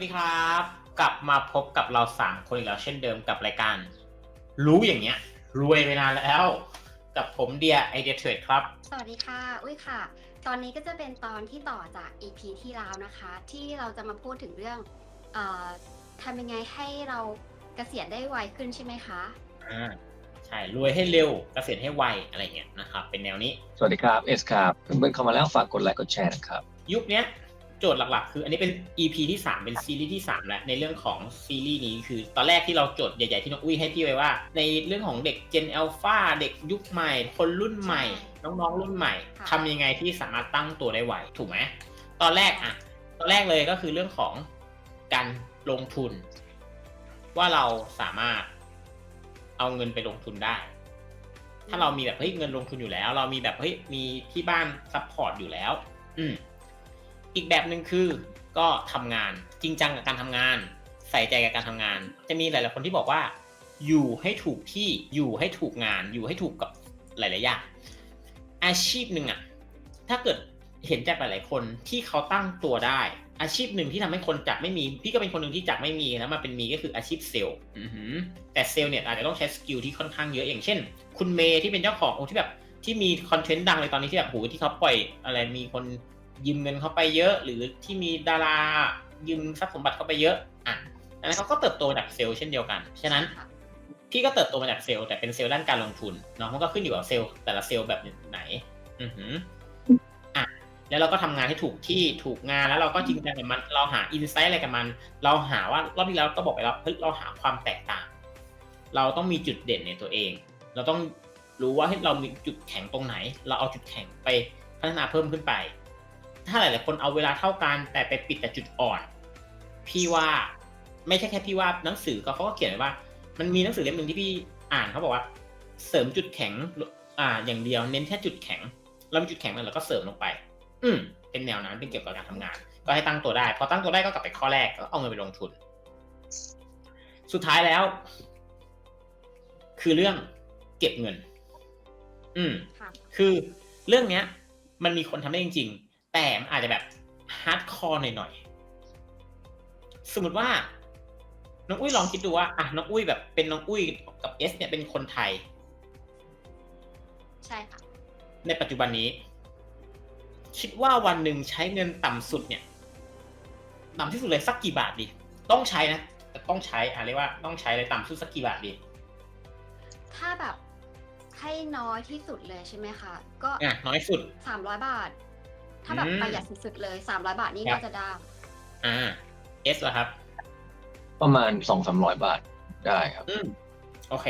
สวัสดีครับ กลับมาพบกับเราสามคนอีกแล้วเช่นเดิมกับรายการ รู้อย่างเงี้ย รวยไปนานแล้ว กับผมเดียไอเดียเทรดครับ สวัสดีค่ะ อุ้ยค่ะ ตอนนี้ก็จะเป็นตอนที่ต่อจาก EP ที่แล้วนะคะ ที่เราจะมาพูดถึงเรื่องเออทำยังไงให้เราเกษียณได้ไวขึ้นใช่ไหมคะอ่าใช่รวยให้เร็วเกษียณให้ไวอะไรเงี้ยนะครับเป็นแนวนี้ สวัสดีครับเอสครับเพื่อนๆเข้ามาแล้วฝากกดไลค์กดแชร์นะครับ ยุคเนี้ย โจทย์หลักๆ คืออันนี้เป็น EP ที่3 เป็นซีรีส์ที่3แล้วในเรื่องของซีรีส์นี้คือตอนแรกที่เราโจทย์ใหญ่ๆ ที่น้องอุ้ยให้พี่ไว้ว่า ในเรื่องของเด็ก Gen Alpha เด็กยุคใหม่ คนรุ่นใหม่ น้องๆรุ่นใหม่ทำยังไงที่สามารถตั้งตัวได้ไวถูกไหมตอนแรกอะตอนแรกเลยก็คือเรื่องของการลงทุน ว่าเราสามารถเอาเงินไปลงทุนได้ ถ้าเรามีแบบเฮ้ยเงินลงทุนอยู่แล้ว เรามีแบบเฮ้ยมีที่บ้านซัพพอร์ตอยู่แล้ว อืม อีกแบบหนึ่งคือก็ทำงานจริงจังกับการทำงาน ใส่ใจกับการทำงาน จะมีหลาย ๆ คนที่บอกว่า อยู่ให้ถูกที่อยู่ให้ถูกงาน อยู่ให้ถูกกับหลาย ๆ อย่างอาชีพหนึ่งอะถ้าเกิดเห็นจากหลาย ๆ คนที่เขาตั้งตัวได้ อาชีพหนึ่งที่ทำให้คนจากไม่มี พี่ก็เป็นคนหนึ่งที่จากไม่มีแล้วมาเป็นมีก็คืออาชีพเซลล์อือหือแต่เซลล์เนี่ยอาจจะต้องใช้สกิลที่ค่อนข้างเยอะอย่างเช่น คุณเมย์ที่เป็นเจ้าของโอ้ที่แบบที่มีคอนเทนต์ดังเลยตอนนี้ที่แบบโหที่เขาปล่อยอะไรมีคน ยืมเงินเขาไปเยอะ หรือที่มีดารายืมทรัพย์สมบัติเขาไปเยอะอะอันนั้นเขาก็เติบโตมาจากเซลล์เช่นเดียวกัน ฉะนั้นค่ะพี่ก็เติบโตมาจากเซลล์แต่เป็นเซลล์ด้านการลงทุนเนาะมันก็ขึ้นอยู่กับเซลล์แต่ละเซลล์แบบไหน อือหืออะแล้วเราก็ทำงานให้ถูกที่ถูกงานแล้วเราก็จริงจังกับมัน เราหาอินไซต์อะไรกับมัน เราหาว่ารอบที่แล้วก็บอกไปแล้วเฮ้ยเราหาความแตกต่าง เราต้องมีจุดเด่นในตัวเอง เราต้องรู้ว่าให้ยเรามีจุดแข็งตรงไหน เราเอาจุดแข็งไปพัฒนาเพิ่มขึ้นไป ถ้าหลายๆคนเอาเวลาเท่ากัน แต่ไปปิดแต่จุดอ่อน พี่ว่าไม่ใช่แค่พี่ว่าหนังสือก็เขาก็เขียนไว้ว่า มันมีหนังสือเล่มหนึ่งที่พี่อ่านเขาบอกว่า เสริมจุดแข็ง อ่า อย่างเดียวเน้นแค่จุดแข็ง เรามีจุดแข็งแล้วเราก็เสริมลงไป อืมเป็นแนวนั้นเป็นเกี่ยวกับการทำงาน ก็ให้ตั้งตัวได้พอตั้งตัวได้ก็กลับไปข้อแรกก็เอาเงินไปลงทุน สุดท้ายแล้ว คือเรื่องเก็บเงิน อืมค่ะคือเรื่องเนี้ย มันมีคนทำได้จริงๆ แต่มันอาจจะแบบฮาร์ดคอร์หน่อยๆ สมมติว่า น้องอุ้ยลองคิดดูว่าอะน้องอุ้ยแบบเป็นน้องอุ้ยกับเอสเนี่ยเป็นคนไทย ใช่ค่ะ ในปัจจุบันนี้ คิดว่าวันหนึ่งใช้เงินต่ำสุดเนี่ยต่ำที่สุดเลยสักกี่บาทดี ต้องใช้นะแต่ต้องใช้อะเรียกว่าต้องใช้เลยต่ำสุดสักกี่บาทดี ถ้าแบบให้น้อยที่สุดเลยใช่ไหมคะ ก็อะน้อยสุดสามร้อยบาท ถ้าแบบอืมประหยัดสุดๆเลยสามร้อยบาทนี่ครับก็จะได้อ่าเอสละครับ ประมาณสองสามร้อยบาทได้ครับ อืมโอเค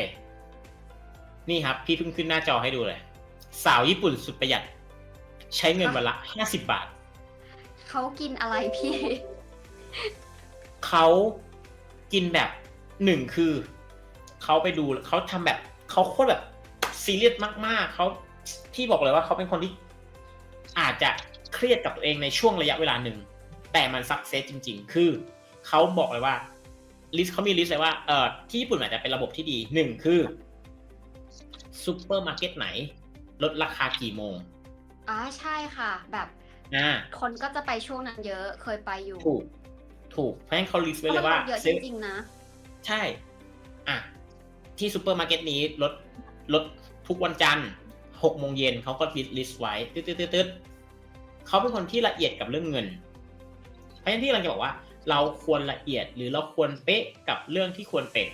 นี่ครับ พี่เพิ่งขึ้นหน้าจอให้ดูเลย สาวญี่ปุ่นสุดประหยัด ใช้เงินวันละห้าสิบบาท เขากินอะไรพี่ เขากินแบบหนึ่งคือ เขาไปดูเขาทำแบบเขาโคตรแบบซีเรียสมากๆเขาพี่บอกเลยว่าเขาเป็นคนที่อาจจะ เครียดกับตัวเองในช่วงระยะเวลาหนึ่ง แต่มันสักเซสจริง ๆ คือเขาบอกเลยว่าลิสต์เขามีลิสต์เลยว่าเอ่อที่ญี่ปุ่นอาจจะเป็นระบบที่ดีหนึ่งคือซูเปอร์มาร์เก็ตไหน ลดราคากี่โมงอ่าใช่ค่ะ แบบอ่าคนก็จะไปช่วงนั้นเยอะเคยไปอยู่ ถูก ถูกเพราะฉะนั้นเขาลิสต์เพไว้ราะเลมันยว่าคนเยอะเซจเว่นริงๆนะ ใช่ อะ ที่ซูเปอร์มาร์เก็ตนี้ลดลดทุกวันจันทร์หกโมงเย็นเขาก็ลิสต์ไว้ ตึ๊ดตึ๊ดตึ๊ดตึ๊ด เขาเป็นคนที่ละเอียดกับเรื่องเงิน เพราะฉะนั้นที่เราจะบอกว่า เราควรละเอียดหรือเราควรเป๊ะกับเรื่องที่ควรเป็น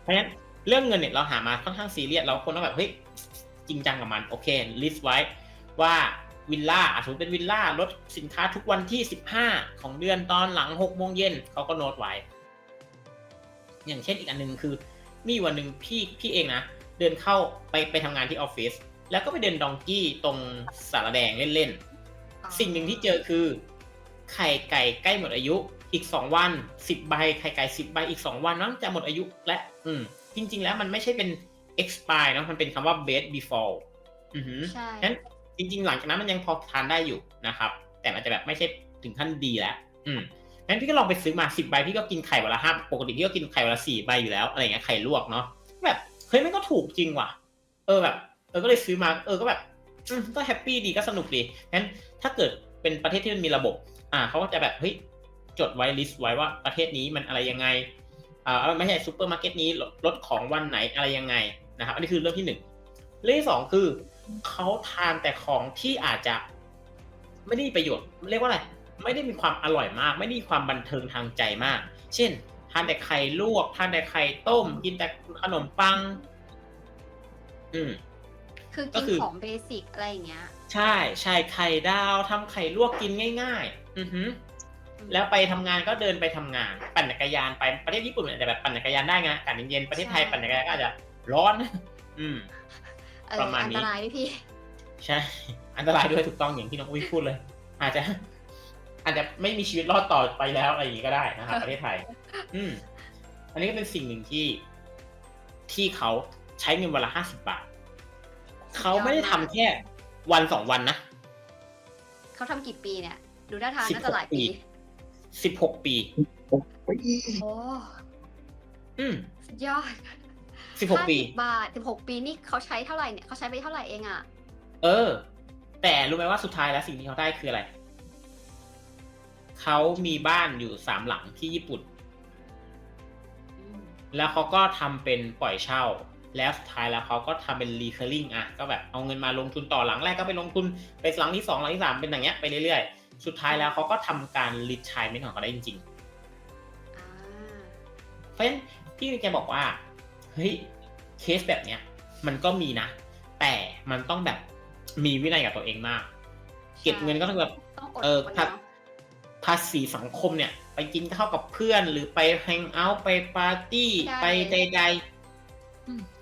เพราะฉะนั้นเรื่องเงินเนี่ยเราหามาค่อนข้างซีเรียสเราควรต้องแบบเฮ้ยจริงจังกับมันโอเคลิสต์ไว้ว่าวิลล่าอสมมติเป็นวิลล่าลดสินค้าทุกวันที่ 15 ของเดือนตอนหลัง6โมงเย็นเขาก็โน้ตไว้ อย่างเช่นอีกอันหนึ่งคือ มีวันหนึ่งพี่พี่เองนะ เดินเข้าไปไปทำงานที่ออฟฟิศ แล้วก็ไปเดินดองกี้ตรงสารแดงเล่นอ๋อๆสิ่งหนึ่งที่เจอคือ ไข่ไก่ใกล้หมดอายุ อีก2วัน10ใบไข่ไก่10ใบอีก2วันนั้นจะหมดอายุและ อืม จริง ๆ แล้วมันไม่ใช่เป็น expire เนอะมันเป็นคำว่า best before อือหือใช่งั้นจริง ๆ หลังจากนั้นมันยังพอทานได้อยู่นะครับ แต่มันจะแบบไม่ใช่ถึงขั้นดีแล้ว อืมงั้นพี่ก็ลองไปซื้อมาสิบใบพี่ก็กินไข่วันละห้าปกติพี่ก็กินไข่วันละสี่ใบอยู่แล้วอะไรเงี้ยไข่ลวกเนาะแบบเฮ้ยมันก็ถูกจริงว่ะ เออแบบเออก็เลยซื้อมาเออก็แบบก็แฮปปี้ดีก็สนุกดีงั้นถ้าเกิดเป็นประเทศที่มันมีระบบ อ่าเขาก็จะแบบเฮ้ยจดไว้ลิสต์ไว้ว่าประเทศนี้มันอะไรยังไงอ่าไม่ใช่ซูเปอร์มาร์เก็ตนี้ลดลดของวันไหนอะไรยังไงนะครับ อันนี้คือเรื่องที่หนึ่งเรื่องที่สองคือเขาทานแต่ของที่อาจจะไม่ได้มีประโยชน์ เรียกว่าอะไรไม่ได้มีความอร่อยมาก ไม่ได้มีความบันเทิงทางใจมาก เช่น ทานแต่ไข่ลวก ทานแต่ไข่ต้ม กินแต่ขนมปัง อืม คือก็กินคือ ของเบสิกอะไรอย่างเงี้ย ใช่ใช่ไข่ดาวทำไข่ลวกกินง่าย ๆ อือหือ แล้วไปทำงานก็เดินไปทำงาน ปั่นจักรยานไปประเทศญี่ปุ่นอาจจะแบบปั่นจักรยานได้ไงอากาศเย็นๆประเทศไทยใช่ ปั่นจักรยานก็อาจจะร้อน อืม เออประมาณอันี้ ตรายไหมพี่ ใช่ อันตรายด้วยถูกต้องอย่างที่น้องอุ้ยพูดเลย อาจจะ อาจจะไม่มีชีวิตรอดต่อไปแล้วอะไรอย่างนี้ก็ได้นะครับ ประเทศไทย อืม อันนี้ก็เป็นสิ่งหนึ่งที่ที่เขาใช้เงินวันละห้าสิบบาท เขาไม่ได้ทำแค่วันสองวันนะ เขาทำกี่ปีเนี่ย ดูท่าทางสิบน่าหจะกหลายปีปี สิบหกปี โอ้อืมสุดยอดสิบหกปี 50บาทสิบหกปีนี่เขาใช้เท่าไหร่เนี่ยเขาใช้ไปเท่าไหร่เองอะ เออ แต่รู้ไหมว่าสุดท้ายแล้วสิ่งที่เขาได้คืออะไร เขามีบ้านอยู่สามหลังที่ญี่ปุ่น แล้วเขาก็ทำเป็นปล่อยเช่า แล้วสุดท้ายแล้วเขาก็ทำเป็น recurring อะก็แบบเอาเงินมาลงทุนต่อหลังแรกก็ไปลงทุนไปหลังที่สองหลังที่สามเป็นอย่างเงี้ยไปเรื่อยๆ สุดท้ายแล้วเขาก็ทำการ retirement ของเขาได้จริงอ่าๆเพราะฉะนั้นพี่แกบอกว่าเฮ้ยเคสแบบเนี้ยมันก็มีนะ แต่มันต้องแบบมีวินัยกับตัวเองมาก เก็บเงินก็ต้องแบบต้องอดเออทนถ้าเนาะภาษีสังคมเนี่ย ไปกินข้าวกับเพื่อนหรือไปแฮงเอาท์ไปปาร์ตี้ไปใดๆอืม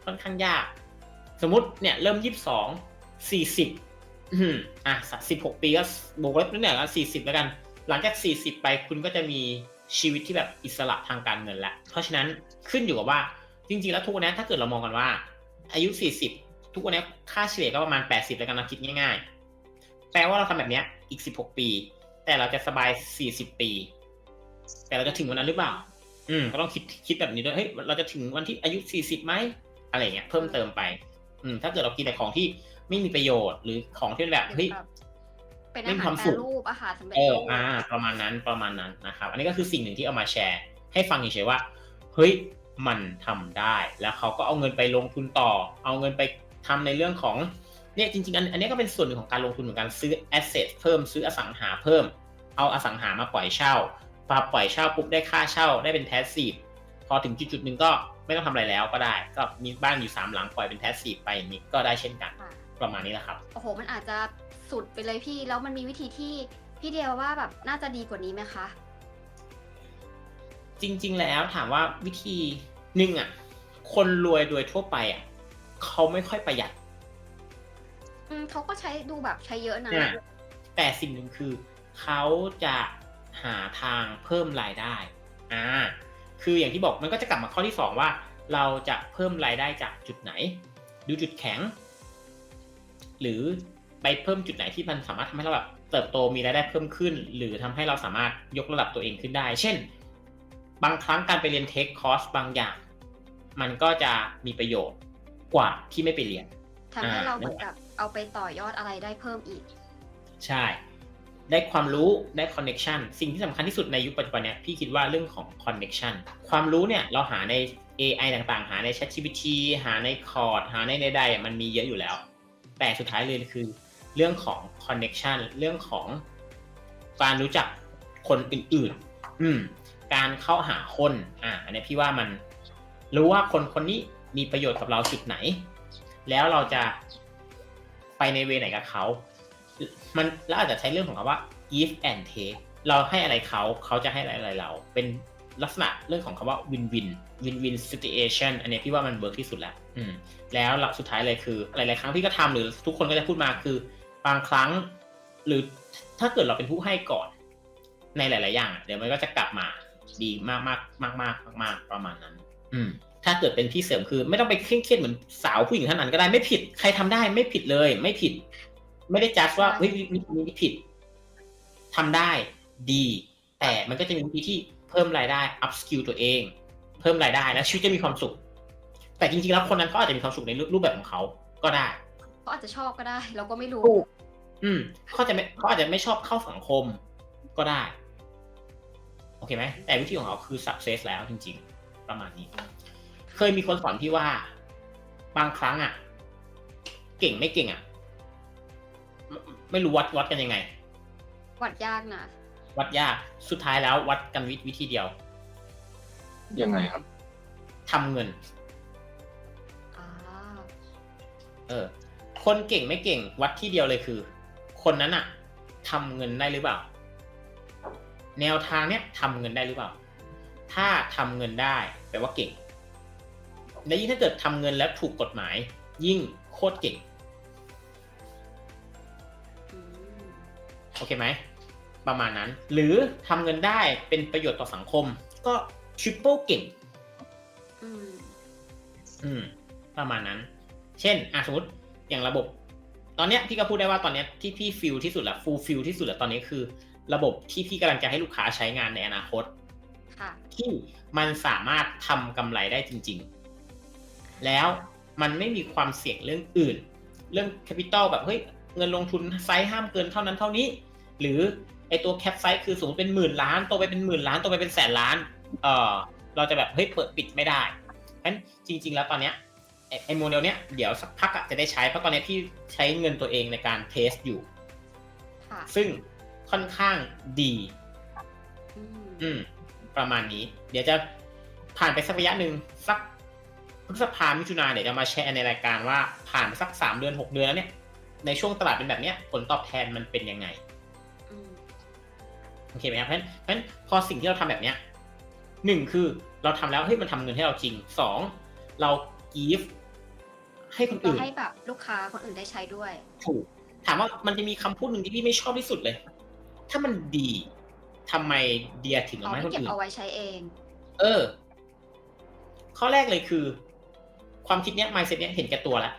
ค่อนข้างยาก สมมติเนี่ยเริ่มยี่สิบสองสี่สิบอะสิบหกปีก็บวกลบนิดหน่อยก็สี่สิบแล้วกัน หลังจากสี่สิบไปคุณก็จะมีชีวิตที่แบบอิสระทางการเงินแล้วเพราะฉะนั้นขึ้นอยู่กับว่าจริงๆ แล้วทุกวันนี้ถ้าเกิดเรามองกันว่า อายุสี่สิบทุกวันนี้ค่าเฉลี่ยก็ประมาณแปดสิบแล้วกันนะคิดง่ายๆ แปลว่าเราทำแบบเนี้ยอีกสิบหกปี แต่เราจะสบายสี่สิบปี แต่เราจะถึงวันนั้นหรือเปล่า อืมก็ต้องคิดคิดแบบนี้ด้วยเฮ้ยเราจะถึงวันที่อายุสี่สิบไหม อะไรเงี้ยเพิ่มเติมไป อืม ถ้าเกิดเรากินแต่ของที่ไม่มีประโยชน์ หรือของที่แบบเฮ้ยแบบเป็นไม่อามีหารความแปสุรขรูปอาหารสำเร็จเออรูปอ่า ประมาณนั้นประมาณนั้นนะครับ อันนี้ก็คือสิ่งหนึ่งที่เอามาแชร์ ให้ฟังเฉยๆว่า เฮ้ยมันทำได้ แล้วเขาก็เอาเงินไปลงทุนต่อ เอาเงินไปทำในเรื่องของเนี่ยจริงๆอันอันนี้ก็เป็นส่วนหนึ่งของการลงทุนเหมือนกันซื้อแอสเซทเพิ่มซื้ออสังหาเพิ่ม เอาอสังหามาปล่อยเช่าพอปล่อยเช่าปุ๊บได้ค่าเช่าได้เป็นแพสซีฟพอถึงจุดๆหนึ่งก็ ไม่ต้องทำอะไรแล้วก็ได้ ก็มีบ้านอยู่สามหลังปล่อยเป็นแพสซีฟไปอย่างนี้ก็ได้เช่นกันค่ะประมาณนี้แหละครับโอ้โห มันอาจจะสุดไปเลยพี่ แล้วมันมีวิธีที่พี่เดียวว่าแบบน่าจะดีกว่านี้ไหมคะ จริง ๆ แล้วถามว่าวิธีหนึ่งอะ คนรวยโดยทั่วไปอะเขาไม่ค่อยประหยัดอืมเขาก็ใช้ดูแบบใช้เยอะนะอะแต่สิ่งหนึ่งคือ เขาจะหาทางเพิ่มรายได้ อ่า คืออย่างที่บอกมันก็จะกลับมาข้อที่สองว่า เราจะเพิ่มรายได้จากจุดไหน ดูจุดแข็ง หรือไปเพิ่มจุดไหนที่มันสามารถทำให้เราแบบเติบโตมีรายได้เพิ่มขึ้น หรือทำให้เราสามารถยกระดับตัวเองขึ้นได้ เช่น บางครั้งการไปเรียนเทคคอร์สบางอย่าง มันก็จะมีประโยชน์กว่าที่ไม่ไปเรียนทำให้อ่าเราเหมือนกับเอาไปต่อยอดอะไรได้เพิ่มอีก ใช่ ได้ความรู้ได้คอนเน็ชันสิ่งที่สำคัญที่สุดในยุคปัจจุบันเนี้ยพี่คิดว่าเรื่องของคอนเน็ชันความรู้เนี่ยเราหาใน AI ต่างๆ หาใน ChatGPT หาในคอร์ดหาในใดๆมันมีเยอะอยู่แล้ว แต่สุดท้ายเลยคือเรื่องของคอนเน็ชันเรื่องของการรู้จักคนอื่นๆ อืม การเข้าหาคน อ่าอันนี้พี่ว่ามันรู้ว่าคนคนนี้มีประโยชน์กับเราจุดไหน แล้วเราจะไปในเวไหนกับเขา มันแล้วอาจจะใช้เรื่องของคำว่า give and take เราให้อะไรเขาเขาจะให้อะไรเรา เป็นลักษณะเรื่องของคำว่า win win win win situation อันนี้พี่ว่ามันเวิร์กที่สุดแล้วอืมแล้วหลักสุดท้ายเลยคือหลายๆครั้งพี่ก็ทำหรือทุกคนก็จะพูดมาคือบางครั้ง หรือถ้าเกิดเราเป็นผู้ให้ก่อน ในหลาย ๆ อย่าง เดี๋ยวมันก็จะกลับมาดีมากมากมากมากมากประมาณนั้น อืมถ้าเกิดเป็นพี่เสริมคือ ไม่ต้องไปเคร่งเครียดเหมือนสาวผู้หญิงท่านนั้นก็ได้ไม่ผิดใครทำได้ไม่ผิดเลย ไม่ผิด ไม่ได้จัดว่าเฮ้ยวิธีนี้ผิดทำได้ดี แต่มันก็จะมีวิธีที่เพิ่มรายได้ up skill ตัวเอง เพิ่มรายได้แล้วชีวิตจะมีความสุข แต่จริงๆแล้วคนนั้นเขาอาจจะมีความสุขในรูปแบบของเขาก็ได้เขาอาจจะชอบก็ได้ เราก็ไม่รู้ถูกอืมเขาจะไม่เขาอาจจะไม่ชอบเข้าสังคมก็ได้อเคไหมแต่วิธีของเขาคือ success แล้วจริง ๆ ประมาณนี้ เคยมีคนสอนพี่ว่า บางครั้งอะ เก่งไม่เก่งอะ ไม่ไม่รู้วัดวัดกันยังไง วัดยากนะ วัดยากสุดท้ายแล้ววัดกันวิวิธีเดียวยังไงครับ ทำเงิน อ่า เออ คนเก่งไม่เก่ง วัดที่เดียวเลยคือ คนนั้นอะทำเงินได้หรือเปล่า แนวทางเนี้ยทำเงินได้หรือเปล่า ถ้าทำเงินได้แปลว่าเก่ง และยิ่งถ้าเกิดทำเงินแล้วถูกกฎหมาย ยิ่งโคตรเก่ง โอเคไหม ประมาณนั้น หรือทำเงินได้เป็นประโยชน์ต่อสังคม ก็ทริปเปิลเก่ง อืม อืม ประมาณนั้น เช่นอะสมมติอย่างระบบ ตอนเนี้ยพี่ก็พูดได้ว่าตอนเนี้ยที่พี่ฟิลที่สุดละฟูลฟิลที่สุดละตอนนี้คือ ระบบที่พี่กำลังจะให้ลูกค้าใช้งานในอนาคต ค่ะ ที่มันสามารถทำกำไรได้จริง ๆ แล้วมันไม่มีความเสี่ยงเรื่องอื่น เรื่องแคปิตอลแบบเฮ้ย เงินลงทุนไซส์ห้ามเกินเท่านั้นเท่านี้ หรือไอตัวแคปไซส์คือสมมติเป็นหมื่นล้านโตไปเป็นหมื่นล้านโตไปเป็นแสนล้านเออเราจะแบบเฮ้ยเปิดปิดไม่ได้เพราะฉะนั้นจริง ๆ แล้วตอนเนี้ยไอ้ไอโมเดลเนี้ยเดี๋ยวสักพักอะจะได้ใช้เพราะตอนเนี้ยพี่ใช้เงินตัวเองในการเทสอยู่ค่ะซึ่งค่อนข้างดีอืมอืม ประมาณนี้ เดี๋ยวจะผ่านไปสักระยะหนึ่งสักพฤษภามิถุนาเดี๋ยวจะมาแชร์ในรายการว่าผ่านไปสักสามเดือนหกเดือนแล้วเนี่ย ในช่วงตลาดเป็นแบบเนี้ยผลตอบแทนมันเป็นยังไงอืมโอเคไหมครับเพราะฉะนั้นเพราะฉะนั้นพอสิ่งที่เราทำแบบเนี้ยหนึ่งคือเราทำแล้วเฮ้ยมันทำเงินให้เราจริงสองเรากีฟให้คนเราอื่นให้แบบลูกค้าคนอื่นได้ใช้ด้วย ถูก ถามว่ามันจะมีคำพูดหนึ่งที่พี่ไม่ชอบที่สุดเลย ถ้ามันดีทำไมเดียถึงเอาเอามาให้ไม่คนเก็บอื่นเอาไว้ใช้เอง เออ ข้อแรกเลยคือ ความคิดเนี้ย mindset เนี้ยเห็นแก่ตัวแล้ว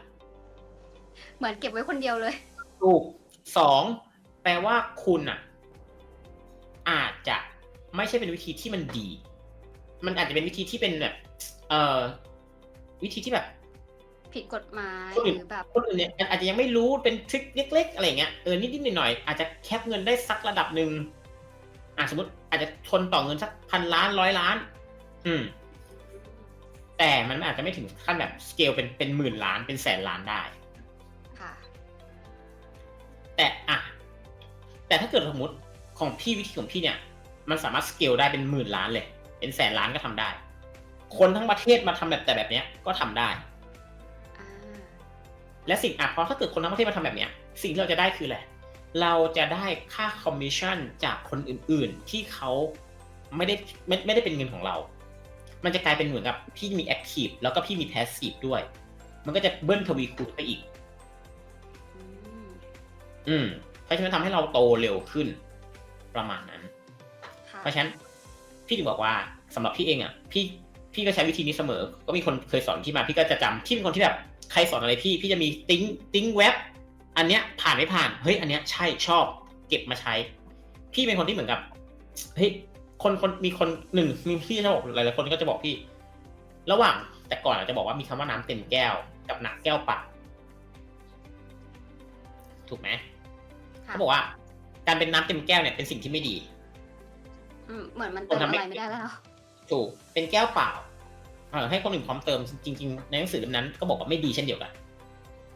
เหมือนเก็บไว้คนเดียวเลย ถูกสองแปลว่าคุณอะ อาจจะไม่ใช่เป็นวิธีที่มันดี มันอาจจะเป็นวิธีที่เป็นแบบ เอ่อ วิธีที่แบบ ผิดกฎหมายคนอื่นหรือแบบ คนอื่นเนี่ยอาจจะยังไม่รู้เป็นทริคเล็ก ๆ อะไรเงี้ยเออนิดๆหน่อยๆอาจจะแคปเงินได้สักระดับหนึ่งอะสมมติ อาจจะทนต่อเงินสักพันล้านร้อยล้าน อืม แต่มันอาจจะไม่ถึงขั้นแบบสเกลเป็นเป็นหมื่นล้านเป็นแสนล้านได้ค่ะ แต่อะแต่ถ้าเกิดสมมติของพี่วิธีของพี่เนี่ย มันสามารถสเกลได้เป็นหมื่นล้านเลย เป็นแสนล้านก็ทำได้ คนทั้งประเทศมาทำแบบแต่แบบเนี้ยก็ทำได้อ่าและสิ่งอะเพราะถ้าเกิดคนทั้งประเทศมาทำแบบเนี้ย สิ่งที่เราจะได้คืออะไรเราจะได้ค่าคอมมิชชั่นจากคนอื่นๆ ที่เขาไม่ได้ไม่ไม่ได้เป็นเงินของเรา มันจะกลายเป็นเหมือนกับพี่มีแอคทีฟแล้วก็พี่มีแพสซีฟด้วย มันก็จะเบิ้ลทวีคูณไปอีกอืม อืมเพราะฉะนั้นทำให้เราโตเร็วขึ้น ประมาณนั้น ค่ะเพราะฉะนั้นพี่ถึงบอกว่าสำหรับพี่เองอะ พี่พี่ก็ใช้วิธีนี้เสมอ ก็มีคนเคยสอนพี่มา พี่ก็จะจำพี่เป็นคนที่แบบใครสอนอะไรพี่ พี่จะมีติ้งติ้งเว็บ อันเนี้ยผ่านไม่ผ่าน เฮ้ย อันเนี้ยใช่ชอบ เก็บมาใช้ พี่เป็นคนที่เหมือนกับเฮ้ยคนคนมีคนหนึ่งมีพี่จะบอกหลายๆคนก็จะบอกพี่ ระหว่างแต่ก่อนอาจจะบอกว่ามีคำว่าน้ำเต็มแก้ว กับหนักแก้วเปล่าถูกไหม ค่ะ เขาบอกว่า การเป็นน้ำเต็มแก้วเนี่ยเป็นสิ่งที่ไม่ดี อืมเหมือนมันเติมอะไรไม่ได้แล้ว ถูก เป็นแก้วเปล่าเออให้คนอื่นพร้อมเติมจริง ๆ ในหนังสือเล่มนั้นก็บอกว่าไม่ดีเช่นเดียวกัน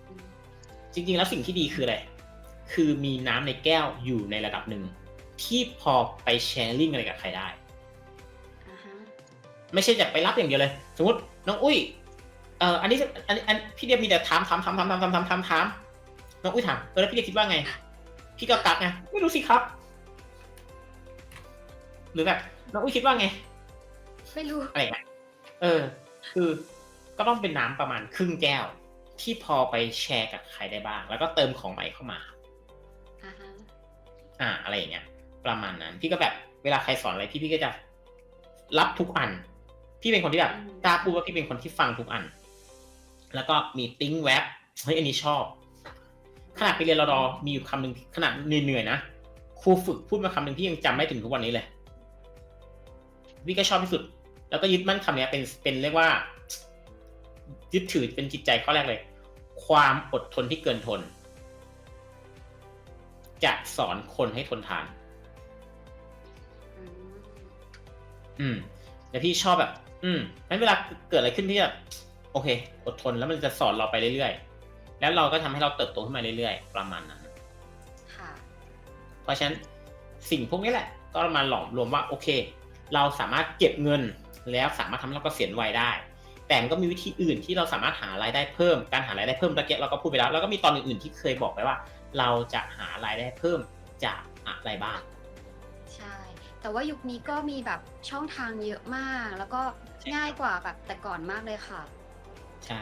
อืม จริง ๆ แล้วสิ่งที่ดีคืออะไร คือมีน้ำในแก้วอยู่ในระดับหนึ่ง ที่พอไปแชร์ลิงอะไรกับใครได้ อ่าฮะไม่ใช่จะไปรับอย่างเดียวเลย สมมติน้องอุ้ย เอ่ออันนี้อันนี้อันพี่เดียมีแต่ถามถามถามถามถามถามถามถามถามน้องอุ้ยถามเออแล้วพี่เดียคิดว่าไง พี่ก็กักไงไม่รู้สิครับ หรือแบบ น้องอุ้ยคิดว่าไง ไม่รู้ อะไรอย่างเงี้ยเออ คือก็ต้องเป็นน้ำประมาณครึ่งแก้ว ที่พอไปแชร์กับใครได้บ้าง แล้วก็เติมของใหม่เข้ามา อ่าฮะอ่า อะไรอย่างเงี้ย ประมาณนั้น พี่ก็แบบเวลาใครสอนอะไรพี่พี่ก็จะรับทุกอัน พี่เป็นคนที่แบบกล้าพูดว่าพี่เป็นคนที่ฟังทุกอัน แล้วก็มีติ้งแว็บเฮ้ยอันนี้ชอบ ขนาดไปเรียนรอดอมีอยู่คำหนึ่งขนาดเหนื่อยๆนะครูฝึกพูดมาคำหนึ่งที่ยังจำได้ถึงทุกวันนี้เลยพี่ก็ชอบที่สุด แล้วก็ยึดมั่นคำนี้เป็นเป็นเรียกว่า ยึดถือเป็นจิตใจข้อแรกเลย ความอดทนที่เกินทน จะสอนคนให้ทนทาน อืมอืมแต่พี่ชอบแบบ อืมงั้นเวลาเกิดอะไรขึ้นที่แบบโอเค อดทนแล้วมันจะสอนเราไปเรื่อยๆ แล้วเราก็ทำให้เราเติบโตขึ้นมาเรื่อยๆ ประมาณนั้นค่ะเพราะฉะนั้นสิ่งพวกนี้แหละ ก็มาหลอมรวมว่าโอเค เราสามารถเก็บเงินแล้วสามารถทำให้เราเกษียณวัยได้ แต่มันก็มีวิธีอื่นที่เราสามารถหารายได้เพิ่ม การหารายได้เพิ่มตะเกียเราก็พูดไปแล้ว แล้วก็มีตอนอื่นๆที่เคยบอกไปว่า เราจะหารายได้เพิ่มจากอะไรบ้าง ใช่ แต่ว่ายุคนี้ก็มีแบบช่องทางเยอะมาก แล้วก็ใช่ง่ายกว่าแบบแต่ก่อนมากเลยค่ะ ใช่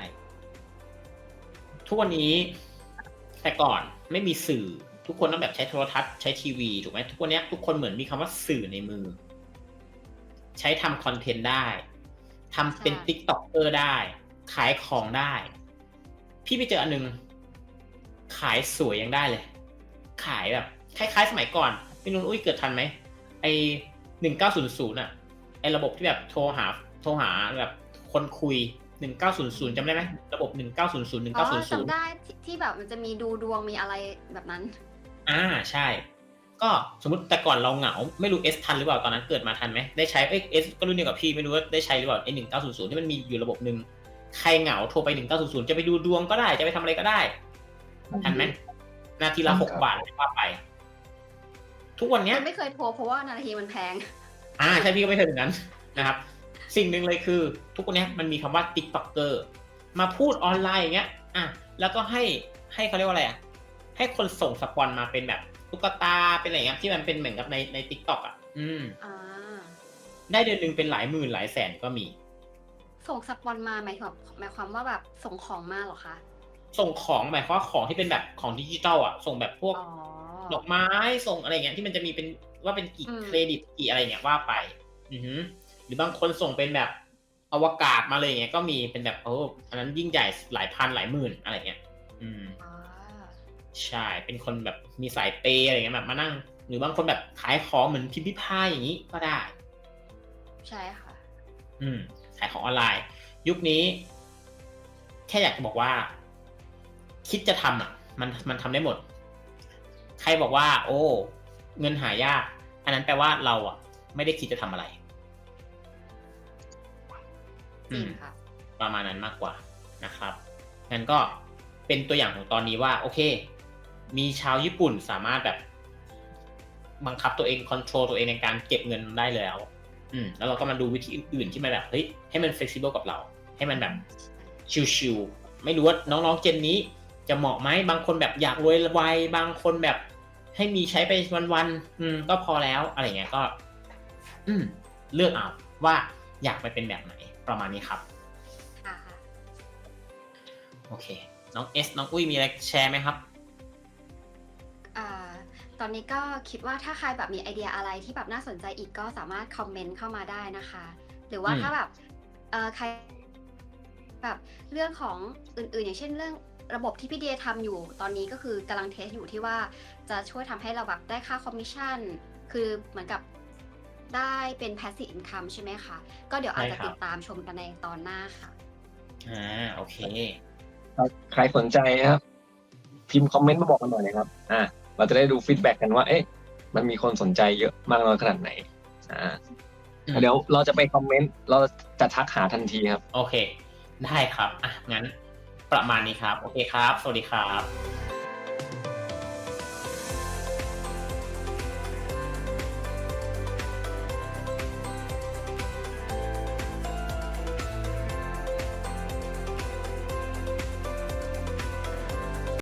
ทุกวันนี้แต่ก่อนไม่มีสื่อ ทุกคนต้องแบบใช้โทรทัศน์ใช้ทีวีถูกไหมทุกวันนี้ทุกคนเหมือนมีคำว่าสื่อในมือ ใช้ทำคอนเทนต์ได้ทำเป็นใช่ติ๊กต็อกเกอร์ได้ ขายของได้ พี่ไปเจออันนึงขายสวยยังได้เลย ขายแบบ คล้ายๆ สมัยก่อนพี่นุ่นอุ้ยเกิดทันไหมไอหนึ่งเก้าศูนย์ศูนย์อะไอระบบที่แบบโทรหา โทรหาแบบคนคุย หนึ่งเก้าศูนย์ศูนย์จำได้ไหมระบบหนึ่งเก้าศูนย์ศูนย์หนึ่งอ๋อเก้าศูนย์ศูนย์จำได้ที่ที่แบบมันจะมีดูดวงมีอะไรแบบนั้น อ่าใช่ ก็สมมติแต่ก่อนเราเหงา ไม่รู้เอสทันหรือเปล่าตอนนั้นเกิดมาทันไหมได้ใช้เอ้เอสก็รุ่นเดียวกับพี่ไม่รู้ว่าได้ใช้หรือเปล่าไอหนึ่งเก้าศูนย์ศูนย์ที่มันมีอยู่ระบบหนึ่งใครเหงาโทรไปหนึ่งเก้าศูนย์ศูนย์จะไปดูดวงก็ได้จะไปทำอะไรก็ได้ ทันไหมนาทีละหกบาทว่าไป ทุกวันเนี้ย ไม่เคยโทรเพราะว่านาทีมันแพง อ่าใช่พี่ก็ไม่เคยแบบนั้นนะครับ สิ่งหนึ่งเลยคือ ทุกวันเนี้ยมันมีคำว่า TikToker มาพูดออนไลน์อย่างเงี้ยอะแล้วก็ให้ให้เขาเรียกว่าอะไรอะให้คนส่งสปอนมาเป็นแบบตุ๊กตาเป็นอะไรเงี้ยที่มันเป็นเหมือนกับในใน TikTok อะ อืมอ่าได้เดือนหนึ่งเป็นหลายหมื่นหลายแสนก็มี ส่งสปอนมาหมายความหมายความว่าแบบส่งของมาเหรอคะส่งของหมายความว่าของที่เป็นแบบของดิจิตอลอะ ส่งแบบพวกอ๋อดอกไม้ส่งอะไรเงี้ยที่มันจะมีเป็นว่าเป็นกี่อืมเครดิตกี่อะไรเงี้ยว่าไป อือ หือหรือบางคนส่งเป็นแบบอวกาศมาเลยเงี้ยก็มีเป็นแบบโอ้อันนั้นยิ่งใหญ่หลายพันหลายหมื่นอะไรเงี้ย อืมอ่าใช่เป็นคนแบบมีสายเปย์อะไรเงี้ยแบบมานั่ง หรือบางคนแบบขายของเหมือนพิมพ์พิพายอย่างนี้ก็ได้ ใช่ค่ะ อืมขายของออนไลน์ ยุคนี้ แค่อยากจะบอกว่า คิดจะทำอะ มันมันทำได้หมด ใครบอกว่า โอ้ เงินหายาก อันนั้นแปลว่าเราอะ ไม่ได้คิดจะทำอะไร จริงอืมค่ะ ประมาณนั้นมากกว่านะครับงั้นก็เป็นตัวอย่างของตอนนี้ว่า โอเค มีชาวญี่ปุ่นสามารถแบบ บังคับตัวเองคอนโทรลตัวเองในการเก็บเงินได้แล้ว อืม แล้วเราก็มาดูวิธีอื่นๆที่มันแบบเฮ้ยให้มัน flexible กับเรา ให้มันแบบชิวๆไม่รู้ว่าน้องๆเจนนี้ จะเหมาะไหมบางคนแบบอยากรวยไวบางคนแบบ ให้มีใช้ไปวันๆอืม ก็พอแล้วอะไรเงี้ยก็ อืม เลือกเอาว่าอยากไปเป็นแบบไหน ประมาณนี้ครับค่ะโอเค น้องเอสน้องอุ้ยมีอะไรแชร์ไหมครับอ่าตอนนี้ก็คิดว่าถ้าใครแบบมีไอเดียอะไรที่แบบน่าสนใจอีกก็สามารถคอมเมนต์เข้ามาได้นะคะ หรือว่าอืมถ้าแบบเอ่อใครแบบเรื่องของอื่นๆ อย่างเช่นเรื่องระบบที่พี่เดียทำอยู่ ตอนนี้ก็คือกำลังเทสอยู่ที่ว่าจะช่วยทำให้เราแบบได้ค่าคอมมิชชั่น คือเหมือนกับ ได้เป็น passive income ใช่ไหมคะ ก็เดี๋ยวอาจจะใช่ครับติดตามชมกันในตอนหน้าค่ะ อ่า โอเค ใครสนใจนะครับ พิมพ์คอมเมนต์มาบอกกันหน่อยนะครับ อ่า เราจะได้ดูฟีดแบ็กกันว่า เอ๊ะ มันมีคนสนใจเยอะมากน้อยขนาดไหน อ่าอืมเดี๋ยวเราจะไปคอมเมนต์ เราจะทักหาทันทีครับ โอเค ได้ครับ อะ งั้นประมาณนี้ครับ โอเคครับ สวัสดีครับ